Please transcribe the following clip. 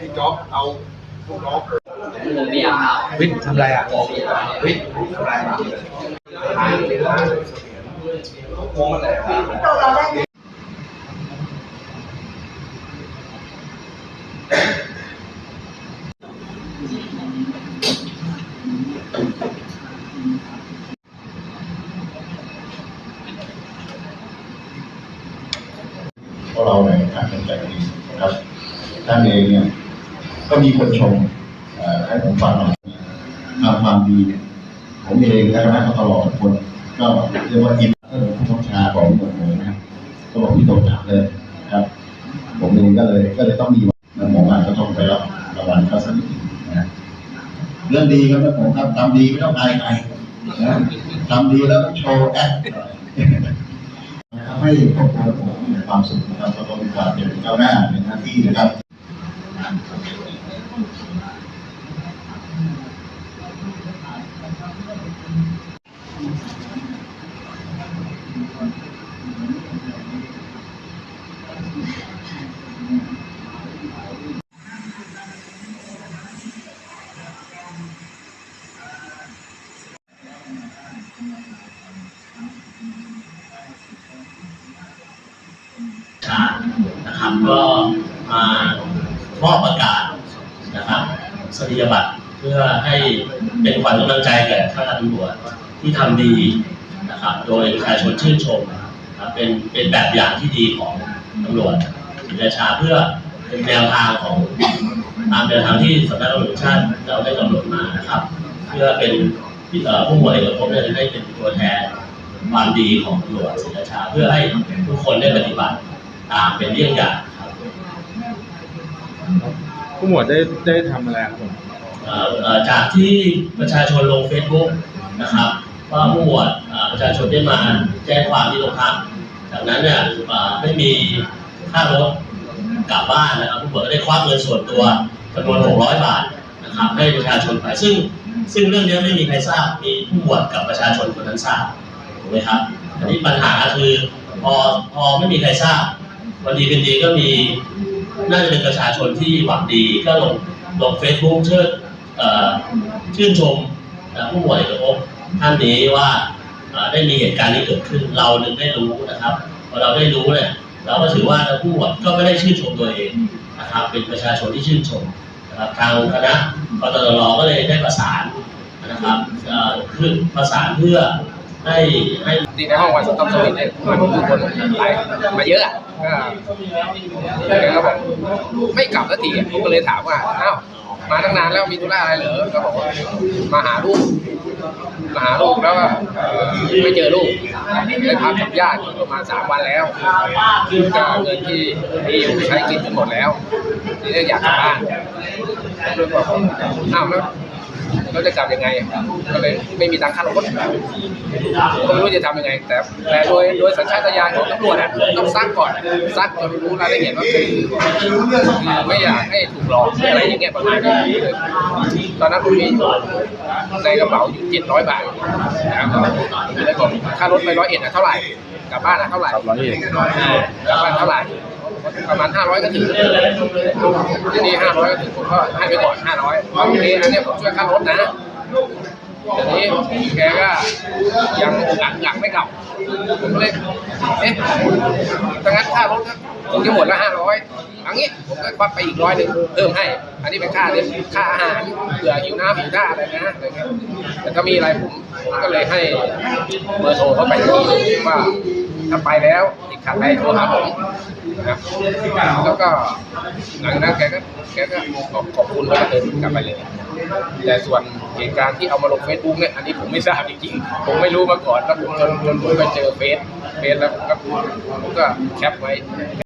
พี่จ๊อบเอาลู กน้องวิทย์ทำอะไรอะวิทย์ทำไรมาโค้งอะไรอะพวกเราในการเป็นใจดีนะครับท่านเองเนี่ยก็มีคนชมให้ผมฟังหน่อยทำความดีเนี่ยผมเองและคณะตลอดคน ก็เรียกว่าอินเตอร์ผู้บัญชาของหมวดหมู่นะครับก็บอกพี่ตรงถามเลยครับ ผมเองก็เลยก็เลยต้องมีแล้วผมอาจจะต้องไปรับรางวัลเขาสักนิดหนึ่งนะเรื่องดีครับผมครับทำดีไม่ต้องอายใครนะทำดีแล้วต้องโชว์แอค ให้ครอบครัวผมมีความสุขนะครับแล้วก็มีความเป็นก้าวหน้าในหน้าที่นะครับานะครับ ก็มามอบประกาศนะครับสติยบัตรเพื่อให้เป็นขวัญกำลังใจแก่ข้าราชการที่ทำดีนะครับ โดยประชาชนชื่นชมนะครับเป็นเป็นแบบอย่างที่ดีของตำรวจศรีราชาเพื่อเป็นแนวทางของตามแนวทางที่สำนักงานตำรวจชาติเราได้กำหนดมานะครับ เพื่อเป็นผู้หมวดเอกภพเนี่ยจะได้เป็นตัวแทนความดีของตำรวจศรีราชาเพื่อให้ทุกคนได้ปฏิบัติ ตามเป็นเรื่องอย่างครับผู้หมวดได้ได้ทำอะไรครับผมเอ่อเอ่อจากที่ประชาชนลง Facebook นะครับว่าผู้หมวดเอ่อประชาชนได้มาแจ้งความที่โรงพักจากนั้นเนี่ยเอ่อไม่มีค่ารถกลับบ้านนะครับผู้หมวดก็ได้ควักเงินส่วนตัวจำนวน 600 บาทนะครับให้ประชาชนไปซึ่งซึ่งเรื่องนี้ไม่มีใครทราบมีผู้หมวดกับประชาชนคนนั้นทราบถูกไหมครับอันนี้ปัญหาคือพอพอไม่มีใครทราบ วันดีเป็นดีก็มีน่าจะเป็นประชาชนที่หวังดีก็ลงลงเฟซบุ๊กเชิดชื่นชมผู้หมวดเอกภพท่านนี้ว่าได้มีเหตุการณ์นี้เกิดขึ้นเรานึงได้รู้นะครับพอเราได้รู้เนี่ยเราก็ถือว่าผู้หมวดก็ไม่ได้ชื่นชมตัวเองนะครับ เป็นประชาชนที่ชื่นชมนะครับทางคณะกตรก็เลยได้ประสานนะครับคือประสานเพื่อ ให้ให้ที่ในห้องวันสต๊อกสวิตเนี่ยมันมีคนหลายมาเยอะอะก็แกก็บอกไม่กลับสักทีผมก็เลยถามว่าอ้าวมาตั้งนานแล้วมีธุระอะไรเหรอก็บอกว่ามาหาลูกมาหาลูกแล้วก็ไม่เจอลูกได้พักกับญาติอยู่ประมาณสามวันแล้วก็เงินที่มีอยู่ใช้กินจนหมดแล้วทีนี้อยากกลับบ้านผมเลยบอกอ้าวแล้ว เราจะกลับยังไงก็เลยไม่มีตังค่ารถก็ไม่รู้จะทำยังไง แต่แต่โดยโดยสัญชาตญาณของตำรวจอะต้องซักก่อนซักจนรู้รายละเอียดว่าคือไม่อยากให้ถูกหลอกหรืออะไรอย่างเงี้ยประมาณนี้ตอนนั้นผมมีอยู่ในกระเป๋าอยู่เจ็ดร้อยบาทนะครับเลยบอกค่ารถไปร้อยเอ็ดอะเท่าไหร่กลับบ้านอะเท่าไหร่ครับร้อยเอ็ดกลับบ้านเท่าไหร่ ประมาณห้าร้อยก็ถึงที่นี้ห้าร้อยก็ถึงผมก็ให้ไปก่อนห้าร้อยโอเคอันเนี้ยผมช่วยค่ารถนะทีนี้แกก็ยังหลังหลังไม่กลับผมเลยเอ๊ะถ้างั้นค่ารถคงจะหมดละห้าร้อยอันนี้ผมก็ควักไปอีกร้อยหนึ่งเพิ่มให้ อันนี้เป็นค่าเนี่ยค่าอาหารเผื่อหิวน้ำหิวท่าอะไรนะอะไรเงี้ยแต่ก็มีอะไรผมก็เลยให้เบอร์โทรเข้าไปที่ว่า ถ้าไปแล้วอีกขัดไปโทรหาผมนะครับแล้วก็หลังจากนั้นแกก็แกก็ขอบขอบคุณแล้วก็เดินกลับไปเลย แต่ส่วนเหตุการณ์ที่เอามาลงเฟซบุ๊กเนี่ยอันนี้ผมไม่ทราบจริงๆผมไม่รู้มาก่อนแล้วผมจนจนผมไปเจอเฟซเฟซแล้วก็ผมก็แคปไว้